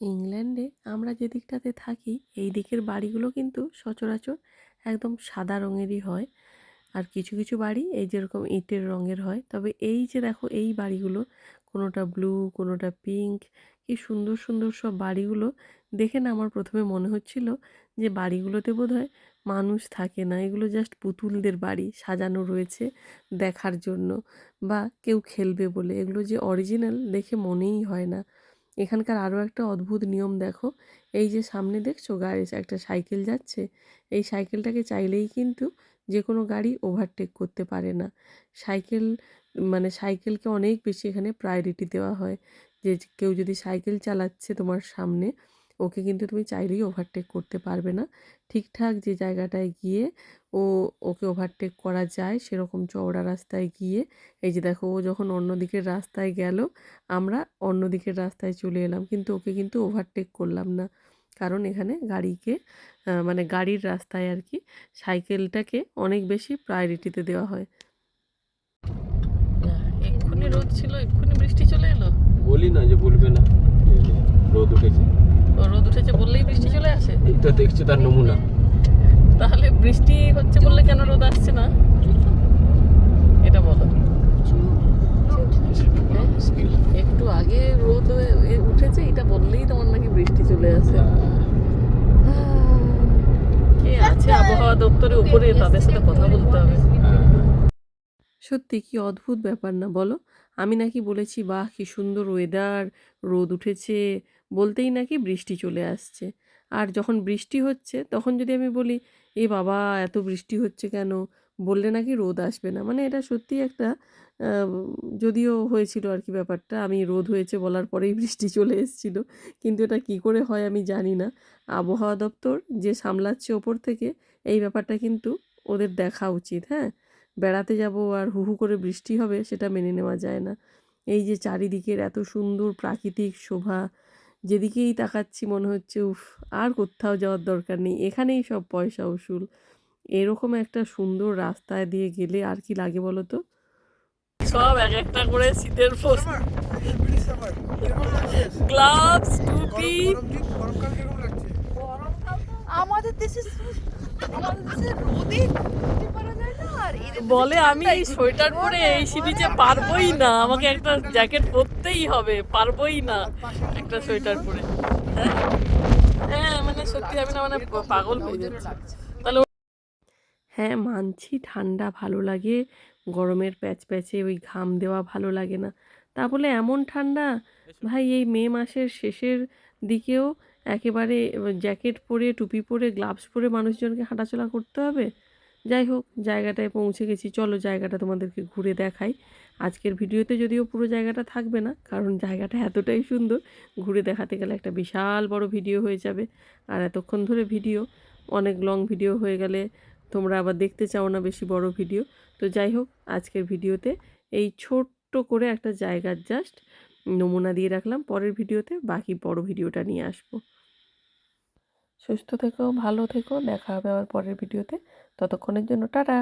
ইংল্যান্ডে আমরা যে দিকটাতে থাকি, এই দিকের বাড়িগুলো কিন্তু সচরাচর একদম সাদা রঙেরই হয়। আর কিছু কিছু বাড়ি এই যেরকম ইটের রঙের হয়। তবে এই যে দেখো, এই বাড়িগুলো, কোনোটা ব্লু, কোনোটা পিঙ্ক, কি সুন্দর সুন্দর সব বাড়িগুলো দেখে না আমার প্রথমে মনে হচ্ছিল যে বাড়িগুলোতে বোধহয় মানুষ থাকে না। এগুলো জাস্ট পুতুলদের বাড়ি, সাজানো রয়েছে দেখার জন্য বা কেউ খেলবে বলে। এগুলো যে অরিজিনাল দেখে মনেই হয় না। এখানকার আরও একটা অদ্ভুত নিয়ম দেখো। এই যে সামনে দেখছ গাড়ি একটা সাইকেল যাচ্ছে। এই সাইকেলটাকে চাইলেই কিন্তু যে কোনো গাড়ি ওভারটেক করতে পারে না। সাইকেল মানে সাইকেলকে অনেক বেশি এখানে প্রায়োরিটি দেওয়া হয়। যে কেউ যদি সাইকেল চালাচ্ছে তোমার সামনে ওকে কিন্তু তুমি চাইলেই ওভারটেক করতে পারবে না। ঠিকঠাক যে জায়গাটায় গিয়ে ও ওকে ওভারটেক করা যায় সেরকম চওড়া রাস্তায় গিয়ে এই যে দেখো ও যখন অন্য দিকের রাস্তায় গেল আমরা অন্য দিকের রাস্তায় চলে এলাম। কিন্তু ওকে কিন্তু ওভারটেক করলাম না। কারণ এখানে গাড়িকে মানে গাড়ির রাস্তায় আর কি সাইকেলটাকে অনেক বেশি প্রায়োরিটিতে দেওয়া হয়। এক্ষুনি রোদ ছিল এক্ষুনি বৃষ্টি চলে এলো? বলি না যে বলবে না এই যে রোদ উঠেছে রোদ উঠেছে বললেই বৃষ্টি চলে এইটা দেখছ তার নমুনা। তাহলে বৃষ্টি হচ্ছে বললে কেন রোদ আসছে না? এটা বলো? একটু আগে রোদ হয়ে- উঠেছে এটা বললেই তোমার নাকি বৃষ্টি চলে আসে। কে আছে আবহাওয়া দপ্তরের উপরে? তাদের সাথে কথা বলতে হবে। সত্যি কি অদ্ভুত ব্যাপার না বলো? আমি নাকি বলেছি বাহ কি সুন্দর ওয়েদার রোদ উঠেছে। বলতেই নাকি বৃষ্টি চলে আসছে। আর যখন বৃষ্টি হচ্ছে, তখন যদি আমি বলি, এ বাবা, এত বৃষ্টি হচ্ছে কেন? বললে নাকি রোদ আসবে না। মানে এটা সত্যি একটা যদিও হয়েছিল আর কি ব্যাপারটা, আমি রোদ হয়েছে বলার পরেই বৃষ্টি চলে এসেছিল, কিন্তু এটা কি করে হয় আমি জানি না। আবহাওয়া দপ্তর যে সামলাচ্ছে ওপর থেকে, এই ব্যাপারটা কিন্তু ওদের দেখা উচিত হ্যাঁ? বেড়াতে যাব আর হু হু করে বৃষ্টি হবে, সেটা মেনে নেওয়া যায় না। এই যে চারিদিকের এত সুন্দর প্রাকৃতিক শোভা যেদিকেই তাকাচ্ছি মনে হচ্ছে উফ আর কোথাও যাওয়ার দরকার নেই। এখানেই সব পয়সা উসুল। এরকম একটা সুন্দর রাস্তায় দিয়ে গেলে আর কি লাগে বলো তো? সব এক একটা করে শীতের গ্লাভস টুপি। আমাদের দেশে আমাদের দেশে রোদে বলে আমি এই সোয়েটার পরে এই সিরিজে পারবোই না আমাকে একটা জ্যাকেট পরতেই হবে পারবোই না একটা সোয়েটার পরে। হ্যাঁ হ্যাঁ মানে সত্যি আমি না মানে পাগল হয়ে যাচ্ছি। তাহলে হ্যাঁ মানছি ঠান্ডা ভালো লাগে গরমের প্যাচ প্যাচে ওই ঘাম দেওয়া ভালো লাগে না। তা বলে এমন ঠান্ডা? ভাই এই মে মাসের শেষের দিকেও একেবারে জ্যাকেট পরে টুপি পরে গ্লাভস পরে মানুষজনকে হাঁটাচলা করতে হবে? যাই হোক, জায়গাটায় পৌঁছে গেছি। চলো জায়গাটা তোমাদেরকে ঘুরে দেখাই। আজকের ভিডিওতে যদিও পুরো জায়গাটা থাকবে না, কারণ জায়গাটা এতটাই সুন্দর, ঘুরে দেখাতে গেলে একটা বিশাল বড় ভিডিও হয়ে যাবে। আর এতক্ষণ ধরে ভিডিও, অনেক লং ভিডিও হয়ে গেলে তোমরা আবার দেখতে চাও না বেশি বড় ভিডিও। তো যাই হোক, আজকের ভিডিওতে এই ছোট্ট করে একটা জায়গার জাস্ট নমুনা দিয়ে রাখলাম। পরের ভিডিওতে বাকি বড় ভিডিওটা নিয়ে আসব। সুস্থ থেকো, ভালো থেকো, দেখা হবে আবার পরের ভিডিওতে। ততক্ষণের জন্য টাটা।